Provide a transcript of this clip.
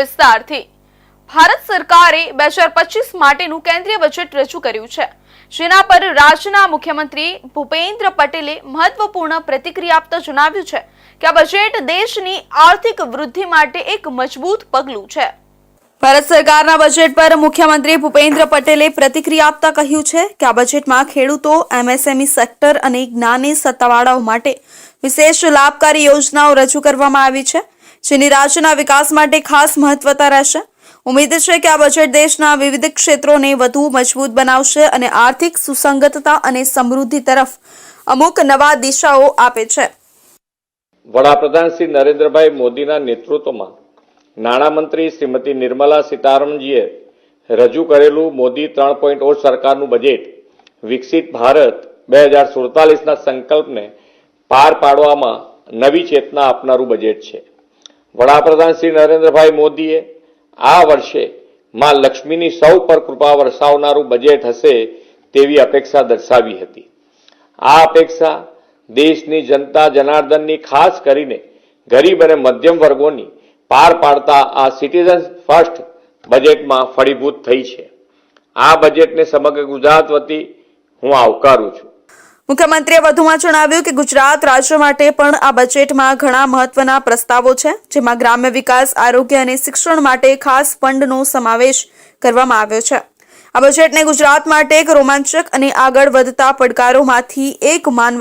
વિસ્તારથી. ભારત સરકારે બે હજાર પચીસ માટેનું કેન્દ્રીય બજેટ રજૂ કર્યું છે. જેના પર રાજ્યના મુખ્યમંત્રી ભૂપેન્દ્ર પટેલે મહત્વપૂર્ણ પ્રતિક્રિયા આપતા જણાવ્યું છે કે આ બજેટ દેશની આર્થિક વૃદ્ધિ માટે એક મજબૂત પગલું છે. ભારત સરકારના બજેટ પર મુખ્યમંત્રી ભૂપેન્દ્ર પટેલે પ્રતિક્રિયા આપતા કહ્યું છે કે આ બજેટમાં ખેડૂતો એમએસએમઈ સેક્ટર અને જ્ઞાની સત્તાવાળાઓ માટે વિશેષ લાભકારી યોજનાઓ રજૂ કરવામાં આવી છે, જેની રાજ્યના વિકાસ માટે ખાસ મહત્વતા રહેશે. ઉમ્મીદ છે કે આ બજેટ દેશના વિવિધ ક્ષેત્રોને વધુ મજબૂત બનાવશે અને આર્થિક સુસંગતતા અને સમૃદ્ધિ તરફ અમુક નવા દિશાઓ આપે છે. વડાપ્રધાન શ્રી નરેન્દ્રભાઈ મોદીના નેતૃત્વમાં નાણામંત્રી શ્રીમતી નિર્મલા સીતારામનજીએ રજૂ કરેલું મોદી ત્રણ પોઈન્ટ ઓ સરકારનું બજેટ વિકસિત ભારત બે હજાર સુડતાલીસના સંકલ્પને પાર પાડવામાં નવી ચેતના આપનારું બજેટ છે. વડાપ્રધાન શ્રી નરેન્દ્રભાઈ મોદીએ આ વર્ષે માં લક્ષ્મીની સૌ પર કૃપા વરસાવનારું બજેટ હશે તેવી અપેક્ષા દર્શાવી હતી. આ અપેક્ષા દેશની જનતા જનાર્દનની ખાસ કરીને ગરીબ અને મધ્યમ વર્ગોની પાર પાડતા આ સિટીઝન ફર્સ્ટ બજેટમાં ફળીભૂત થઈ છે. આ બજેટને સમગ્ર ગુજરાત વતી હું આવકારું છું. મુખ્યમંત્રીએ વધુમાં જણાવ્યું કે ગુજરાત રાજ્ય માટે પણ આ બજેટમાં ઘણા મહત્વના પ્રસ્તાવો છે, જેમાં ગ્રામ્ય વિકાસ, આરોગ્ય અને શિક્ષણ માટે ખાસ ફંડનો સમાવેશ કરવામાં આવ્યો છે. આ બજેટને ગુજરાત માટે એક રોમાંચક અને આગળ વધતા પડકારોમાંથી એક માનવા